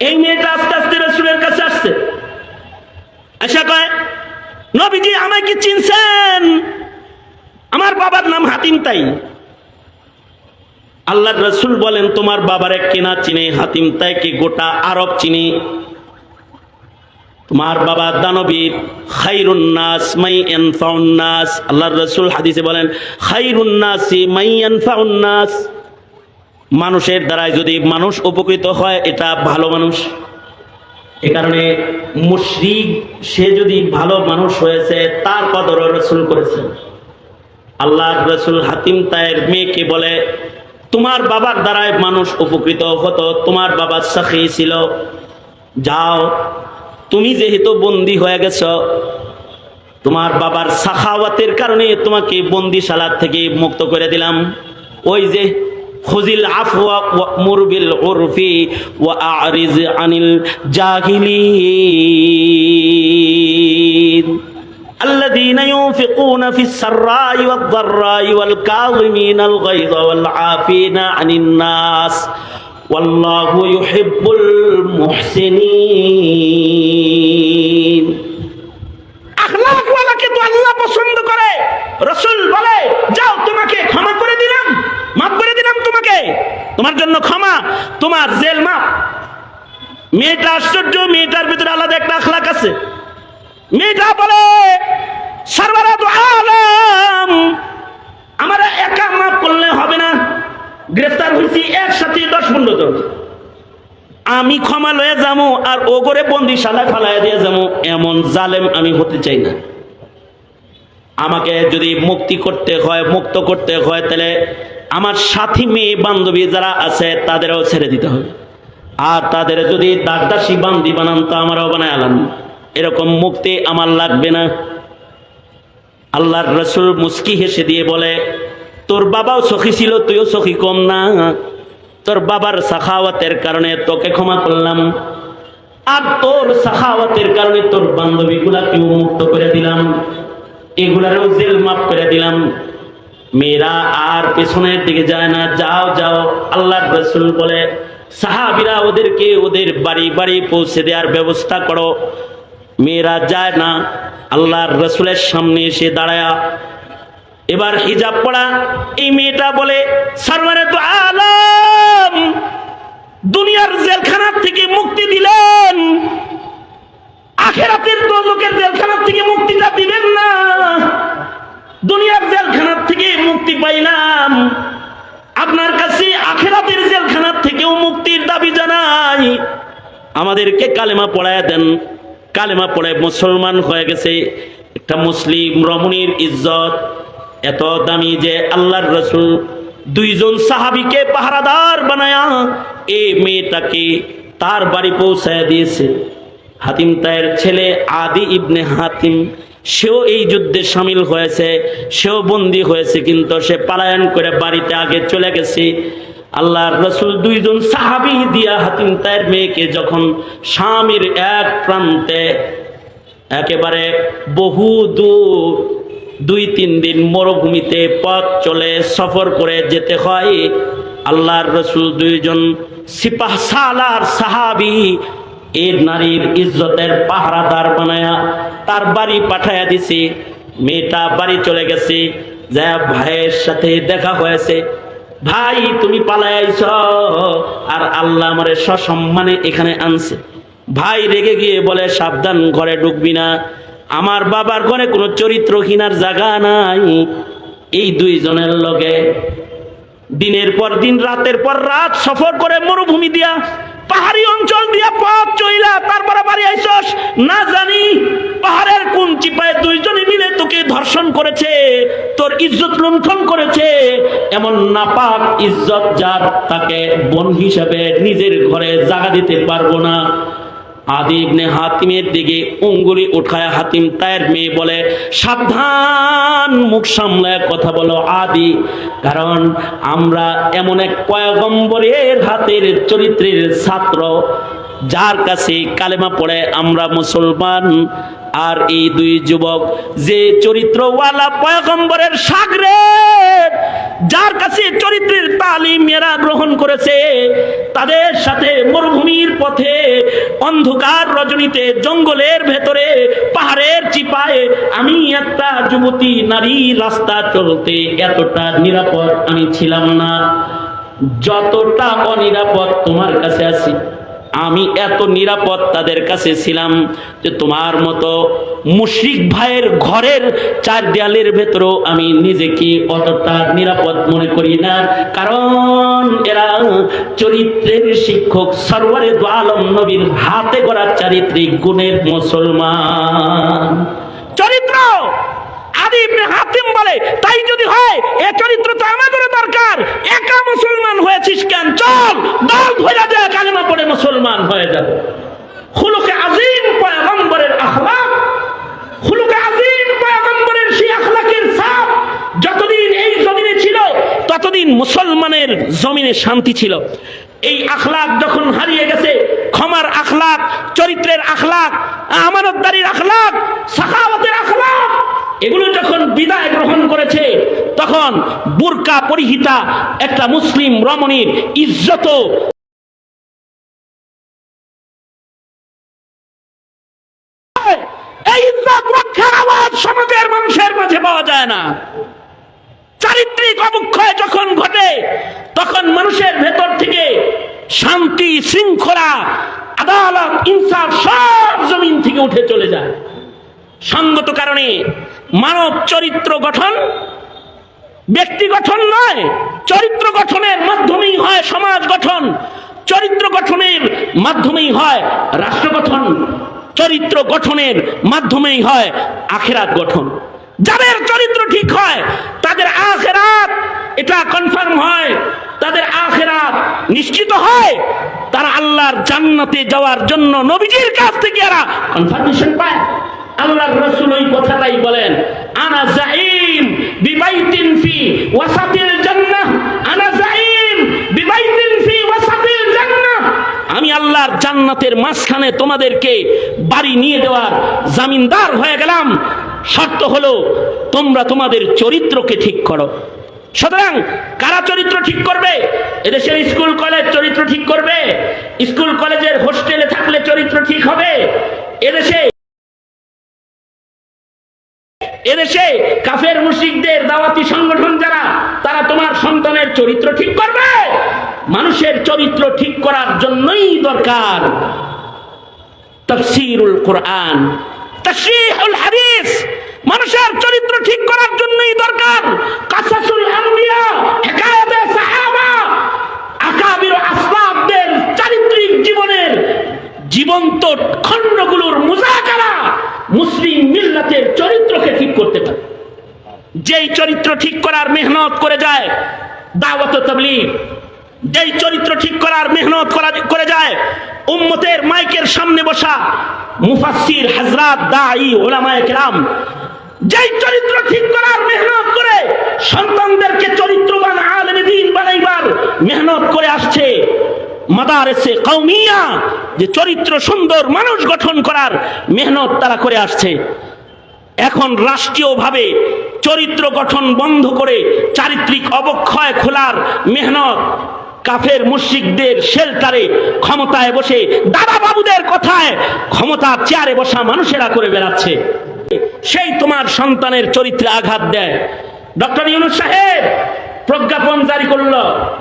এই মেয়েটা আস্তে আস্তে রসুলের কাছে আসছে। আশা কয়, নবীজি আমায় কি চিনছেন। আমার বাবার নাম হাতিম তাই। আল্লাহ রসুল বলেন, তোমার বাবার এক কেনা চিনে, হাতিম তাই কি গোটা আরব চিনি? তোমার বাবা দানবীর খাইরুন্নাস মাই এনফাউন্নাস আল্লাহ রসুল হাদিসে বলেন খাইরুন্নাসি মাই এনফাউন্নাস মানুষের দ্বারাই যদি মানুষ উপকৃত হয়, এটা ভালো মানুষ। এ কারণে মুশরিক, সে যদি ভালো মানুষ হয়েছে, তার কদর রসুল করেছেন আল্লাহ রসুল হাতিম তায়ের মেয়েকে বলে, তোমার বাবার দ্বারাই মানুষ উপকৃত হতো, তোমার বাবা সাখী ছিল। যাও, তুমি যেহেতু বন্দি হয়ে গেছ, তোমার বাবার সাখাওয়াতের কারণে তোমাকে বন্দিশালার থেকে মুক্ত করে দিলাম। ওই যে খুজিল আফওয়া ওয়া'মুর বিল উরফি ওয়া আ'রিজ আনিল জাহিলিন الذين ينفقون في السراء والضراء والكاظمين الغيظ والعافين عن الناس والله يحب المحسنين আখলাকওয়ালাকে তো আল্লাহ পছন্দ করে রসুল বলে তোমার জন্য ক্ষমা, তোমার জেল মাপ মেয়েটা আশ্চর্য, মেয়েটার ভিতরে আলাদা একটা আখলাক আছে। মেয়েটা বলে সর্বরাত আমার একা মাফ করলে হবে না। গ্রেফতার হয়েছি একসাথে দশ পনেরো জন। আমি ক্ষমা লয়ে যাব আর ও করে বন্দিশালায় ফালাইয়া দিয়ে যাব। এমন জালেম আমি হতে চাই না। আমাকে যদি মুক্তি করতে হয়, মুক্ত করতে হয়, তাহলে আমার সাথী মেয়ে বান্ধবী যারা আছে, তাদেরও ছেড়ে দিতে হবে। আর তাদের যদি দাগদাসী বান্দি বানান, তো আমারও বানায় আলাম। এরকম মুক্তি আমার লাগবে না। আল্লাহর রসুল মুস্কি হেসে দিয়ে বলে, তোর বাবাও সখী ছিল, তুইও সখী কম না। তোর বাবার সাখাওয়াতের কারণে তোকে ক্ষমা করলাম। আর তোর সাখাওয়াতের কারণে তোর বান্ধবীগুলাকেও মুক্ত করে দিলাম। এগুলারও জেল মাফ করে দিলাম। মেয়েরা আর পেছনের দিকে যায় না, যাও যাও, আল্লাহর রসুল বলে, সাহাবিরা ওদেরকে ওদের বাড়ি বাড়ি পৌঁছে দেওয়ার ব্যবস্থা করো। মেয়েরা যায় না, আল্লাহর রসুলের সামনে এসে দাঁড়ায়া। এবার হিজাব পড়া, এই মেয়েটা বলে, সরওয়ারে তো আলম, দুনিয়ার জেলখানার থেকে মুক্তি দিলেন। আখেরাতের তো লোকের জেলখানার থেকে মুক্তিটা দিবেন না। দুনিয়ার জেলখানার থেকে মুক্তি পাইলাম। আপনার কাছে আখেরাতের জেলখানার থেকেও মুক্তির দাবি জানাই। আমাদেরকে কালেমা পড়ায় দেন। কালেমা পড়ায় মুসলমান হয়ে গেছে। একটা মুসলিম রমণীর ইজ্জত এত দামি যে আল্লাহর রসুল দুইজন সাহাবিকে পাহারাদার বানায়া এই মেয়েটাকে তার বাড়ি পৌঁছায় দিয়েছে। হাতিম তায়ের ছেলে আদি ইবনে হাতিম সেও এই যুদ্ধে সামিল হয়েছে, সেও বন্দী হয়েছে, কিন্তু সে পালায়ন করে বাড়িতে আগে চলে গেছে। আল্লাহর রসুল দুইজন সাহাবি দিয়া হাতিম তায়ের মেয়েকে যখন স্বামীর এক প্রান্তে একেবারে বহু দূর দুই তিন দিন মরুভূমিতে পথ চলে সফর করে যেতে হয়, আল্লাহর রসুল দুইজন সিপাহ সালার সাহাবি এর নারীর ইজ্জতের পাহারাদার বানায়া তার বাড়ি পাঠাইয়া দিছি। মেয়েটা বাড়ি চলে গেছে। যা ভাইয়ের সাথে দেখা হয়েছে। ভাই, তুমি পালায় আইছ? আর আল্লাহ আমারে সসম্মানে এখানে আনছে। ভাই রেগে গিয়ে বলে, সাবধান, ঘরে ঢুকবি না। আমার বাবার ঘরে কোনো চরিত্রহীনার জায়গা নাই। এই দুইজনের লগে দিনের পর দিন, রাতের পর রাত সফর করে মরুভূমি দিয়া পাহাড়ি অঞ্চল দিয়ে পথ চইলা তারপরে বাড়ি আইসস না জানি পাহাড়ের কোন চিপায় দুইজনে মিলে তোকে ধর্ষণ করেছে, তোর ইজ্জত লুণ্ঠন করেছে। এমন নাপাক ইজ্জত যার তাকে বোন হিসাবে নিজের ঘরে জাগা দিতে পারব না। আদি ইবনে হাতিমের দিকে উঙ্গুলি উঠায় হাতিম তায়ের মেয়ে বলে, সাবধান, মুখ সামলায় কথা বলো আদি, কারণ আমরা এমন এক পয়গম্বরের হাতের চরিত্রের ছাত্র, যার কাছে কালেমা পড়ে আমরা মুসলমান আর এই দুই যুবক যে চরিত্রওয়ালা পয়গম্বরের সাগরে যার কাছে চরিত্রের তালিম এরা গ্রহণ করেছে, তাদের সাথে মরুভূমির পথে অন্ধকার রজনীতে জঙ্গলের ভেতরে পাহাড়ের চিপায় আমি একটা যুবতী নারী রাস্তা চলতে এতটা নিরাপদ আমি ছিলাম না। যতটা অনিরাপদ তোমার কাছে আছি আমি এত নিরাপদ তাদের কাছে ছিলাম যে তোমার মতো মুশরিক ভাইয়ের ঘরের চার দেয়ালের ভেতরেও আমি নিজেকে অতটা নিরাপদ মনে করি না। কারণ এরা চরিত্রের শিক্ষক, সরওয়ারে দু আলম নবীর হাতে গড়া চারিত্রিক গুণের মুসলমান। চরিত্র! ইবনে হাতিম বলে, তাই যদি হয়, এ চরিত্র তো আমাদের দরকার। একা মুসলমান হয়েছিস কেন? চল, দল ধরে কালেমা পড়ে মুসলমান হয়ে যাবে খুলুকে আজিম পয়গম্বরের খুলুকে আজিম পয়গম্বরের সেই আখলাকের ছাপ, যতদিন এই জমিনে ছিল, ততদিন মুসলমানের জমিনে শান্তি ছিল। এই আখলাক যখন হারিয়ে গেছে, ক্ষমার আখলাক, চরিত্রের আখলাক, আমানতদারির আখলাক, সাখাওয়াতের আখলাক এগুলো যখন বিদায় গ্রহণ করেছে, তখন বুরকা পরিহিতা একটা মুসলিম রমণীর ইজ্জত ঘটে, তখন মানুষের ভেতর থেকে শান্তি, শৃঙ্খলা ইনসাফ সব জমিন থেকে উঠে চলে যায়। সঙ্গত কারণে মানব চরিত্র গঠন ব্যক্তি গঠন নয়, চরিত্র গঠনের মাধ্যমেই হয় সমাজ গঠন। চরিত্র গঠনের মাধ্যমেই হয় রাষ্ট্র গঠন। চরিত্র গঠনের মাধ্যমেই হয় আখেরাত গঠন। যাদের চরিত্র ঠিক হয়, তাদের আখেরাত এটা কনফার্ম হয়, তাদের আখেরাত নিশ্চিত হয়, তারা আল্লাহর জান্নাতে যাওয়ার জন্য নবীজির কাছ থেকে এরা কনফার্মেশন পায়। আল্লাহর রাসূল ওই কথাটাই বলেন, আনা জাইম বিবাইতিন ফি ওয়াসাতিল জান্নাহ, আনা জাইম বিবাইতিন ফি ওয়াসাতিল জান্নাহ। আমি আল্লাহর জান্নাতের মাঝখানে তোমাদেরকে বাড়ি নিয়ে দেওয়ার জামিনদার হয়ে গেলাম। শর্ত হলো, তোমরা তোমাদের চরিত্রকে ঠিক করো। সুতরাং কারা চরিত্র ঠিক করবে? এদেশের স্কুল, কলেজ চরিত্র ঠিক করবে? স্কুল, কলেজের হোস্টেলে থাকলে চরিত্র ঠিক হবে? এদেশে এদেশে কাফের মুশিকদের দাওয়াতি সংগঠন যারা, তারা তোমার সন্তানের চরিত্র ঠিক করবে। মানুষের চরিত্র ঠিক করার জন্যই দরকার তফসিরুল কোরআন মানুষের চরিত্র ঠিক করার জন্যই দরকার কাসাসুল আম্বিয়া, হিকায়াতে সাহাবা, আকাবির আসলাফদের চারিত্রিক জীবনের জীবন্ত খণ্ডগুলোর মুজাকারা মুসলিম মিল্লাতের চরিত্রকে করতে পারে। যেই চরিত্র ঠিক করার মেহনত করে যায়, দাওয়াত তাবলীগ। যেই চরিত্র ঠিক করার মেহনত করা যায়, উম্মতের মাইকের সামনে বসা মুফাসসির হযরত দাঈ ওলামায়ে কেরাম। যেই চরিত্র ঠিক করার মেহনত করে সন্তানদেরকে চরিত্রবান আলেমে দ্বীন বানাইবার মেহনত করে আসছে মাদারেসে কৌমিয়া যে চরিত্র সুন্দর মানুষ গঠন করার মেহনত তারা করে আসছে। এখন রাষ্ট্রীয়ভাবে চরিত্র গঠন বন্ধ করে চারিত্রিক অবক্ষয় খোলার মেহনত কাফের মুশ্রিকদের শেল্টারে ক্ষমতায় বসে দাদা বাবুদের কথায় ক্ষমতার চেয়ারে বসা মানুষেরা করে বেড়াচ্ছে। সেই তোমার সন্তানের চরিত্রে আঘাত দেয়। ডক্টর ইউনুস সাহেব প্রজ্ঞাপন জারি করল,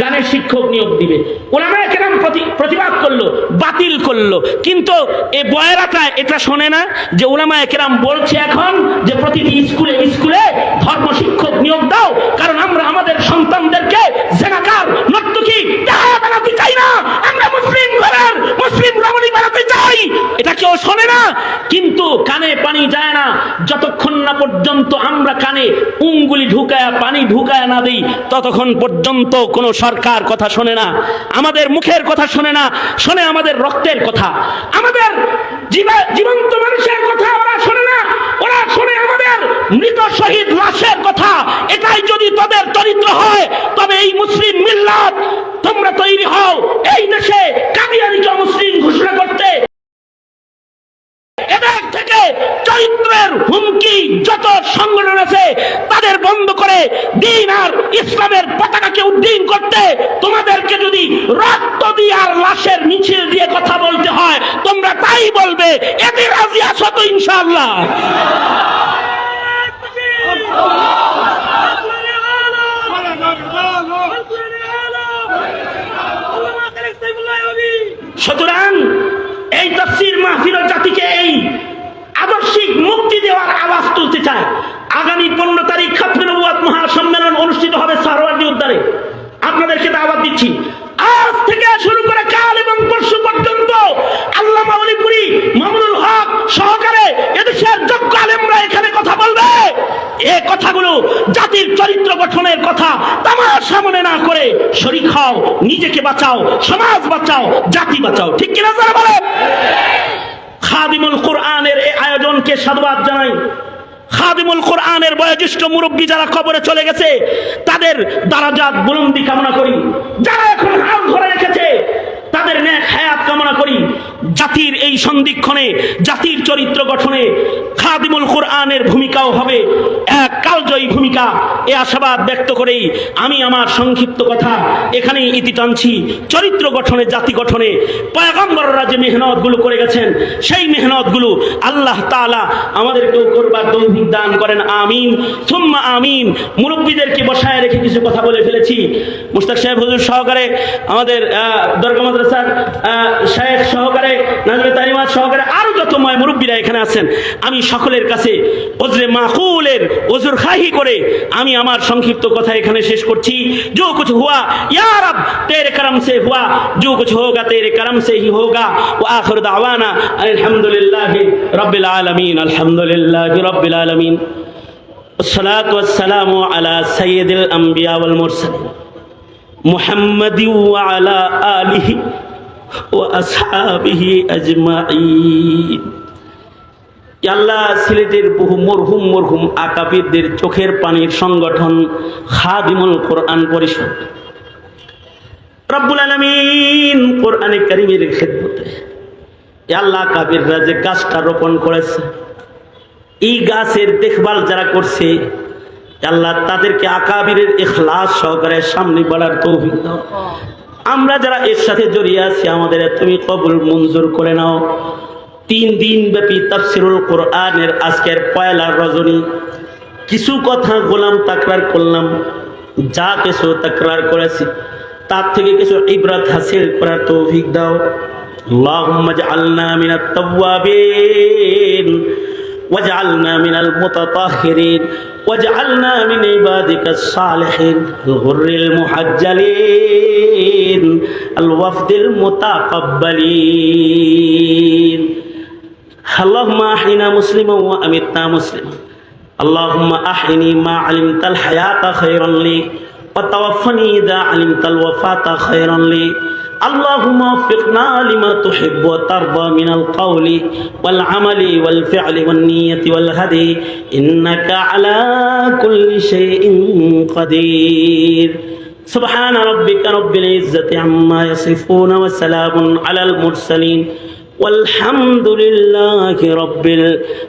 গানের শিক্ষক নিয়োগ দিবে। ওলামা কেরাম প্রতিবাদ করল, বাতিল করল। কিন্তু এ বয়রাটা এটা শোনে না যে ওলামা কেরাম বলছে এখন যে প্রতিটি স্কুলে স্কুলে ধর্ম শিক্ষক নিয়োগ দাও, কারণ আমরা আমাদের সন্তানদেরকে জেনাকার, নর্তকী বানাতে চাই না। আমরা মুসলিম ঘরের, মুসলিম রমণী বানাতে চাই। এটা কেউ শোনে না, কিন্তু কানে পানি যায় না। যতক্ষণ না পর্যন্ত আমরা কানে উঙ্গুলি ঢুকায়া, পানি ঢুকায়া না দিই, ততক্ষণ পর্যন্ত কোনো সরকার কথা শোনে না, আমাদের মুখের কথা শোনে না, শোনে আমাদের রক্তের কথা। আমাদের জীবন্ত মানুষের কথা ওরা শোনে না, ওরা শোনে আমাদের মৃত শহীদ লাশের কথা। এটাই যদি তোদের চরিত্র হয়, তবে এই মুসলিম মিল্লাত তোমরা তৈরি হও। এই দেশে কাদিয়ানিকে মুসলিম ঘোষণা করতে এদের থেকে চরিত্রের হুমকি যত সংগঠন আছে, তাদের বন্ধ করে দিন আর ইসলামের পতাকাকে উদ্দিন করতে তোমাদেরকে যদি রক্ত দিয়ে আর লাশের মিছিল দিয়ে কথা বলতে হয়, তোমরা তাই বলবে, এতে রাজি আছো তো ইনশাআল্লাহ। সুতরাং সারওয়ার্দী আপনাদেরকে দাওয়াত দিচ্ছি। আজ থেকে শুরু করে কাল এবং পরশু পর্যন্ত আল্লাহ মাউলিপুরি মামুনুল হক সহকারে এদেশের যোগ্য আলেমরা এখানে কথা বলবে। এ কথাগুলো জাতির চরিত্র গঠনের কথা তামার সামনে না করে শরীর খাও নিজেকে বাঁচাও, সমাজ বাঁচাও, জাতি বাঁচাও। ঠিক কিনা যারা বলে? খাদিমুল কোরআনের এই আয়োজনকে সাধুবাদ জানাই। খাদিমুল কোরআনের বয়োজ্যেষ্ঠ মুরব্বী যারা কবরে চলে গেছে, তাদের দারাজাত বুলন্দি কামনা করি। যারা এখন হাল ধরে রেখেছে, তাদের ন্যাক হায়াত কামনা করি। জাতির এই সন্ধিক্ষণে, জাতির চরিত্র গঠনে খাদিমুল কোরআনের ভূমিকাও হবে এক কালজয়ী ভূমিকা। এ আশাবাদ ব্যক্ত করেই আমি আমার সংক্ষিপ্ত কথা এখানেই ইতি টানছি। চরিত্র গঠনে, জাতি গঠনে পয়গম্বররা যে মেহনতগুলো করে গেছেন, সেই মেহনতগুলো আল্লাহ তাআলা আমাদেরকেও করবার দৌহিক দান করেন, আমিন। সুম্মা আমিন। মুরব্বীদেরকে বসায় রেখে কিছু কথা বলে ফেলেছি। মুস্তাক সাহেব হুজুর সহকারে আমাদের দরগা মাদ্রাসার শায়েখ সহকারে সহকারে তালিমাত সহকারে যত ময় মুরব্বীরা এখানে আছেন, আমি সকলের কাছে ওজরে মাকুলের ওজুর খাহি করে আমি আমার সংক্ষিপ্ত কথা এখানে শেষ করছি। যো হুয়া, ইয়া রব, তেরে করম সে হুয়া, যো হোগা, তেরে করম সে হি হোগা আখির দাওয়ানা রব্বিল আলামিন রব্বিল আলামিন। والصلاة والسلام على سيد الأنبياء والمرسلين محمد وعلى آله চোখের পানির সংগঠন খাদিমুল কোরআন পরিষদ। রব্বুল আলমিন কোরআনে কারিমের খেদমতে আল্লাহ কাবিররা যে গাছটা রোপণ করেছে, এই গাছের দেখভাল যারা করছে আল্লাহ, তাদেরকে আকাবিরের এখলাস সহকারে সামনে বাড়ার তৌফিক আমরা যারা এর সাথে জড়িয়ে আছি, আমাদের তুমি কবুল মঞ্জুর করে নাও। তিন দিন ব্যাপী তাফসিরুল কোরআনের আজকের পয়লা রজনী। কিছু কথা গোলাম তাকরার করলাম, যা কিছু তাকরার করেছি, তার থেকে কিছু ইবরাত হাসিল করার তৌফিক দাও। আল্লাহ আল্লাহ মিনা তাওয়াবিন। واجعلنا من المتطهرين واجعلنا من عبادك الصالحين الغر المحجلين الوفد المتقبلين اللهم احينا مسلما وامتنا مسلما اللهم احيني ما علمت الحياه خيرا لي وتوفني اذا علمت الوفاه خيرا لي اللهم وفقنا لما تحب وترضى من القول والعمل والفعل والنية والهدي. إنك على كل شيء قدير. سبحان ربك رب العزة عما يصفون وسلام على المرسلين. والحمد لله رب العالمين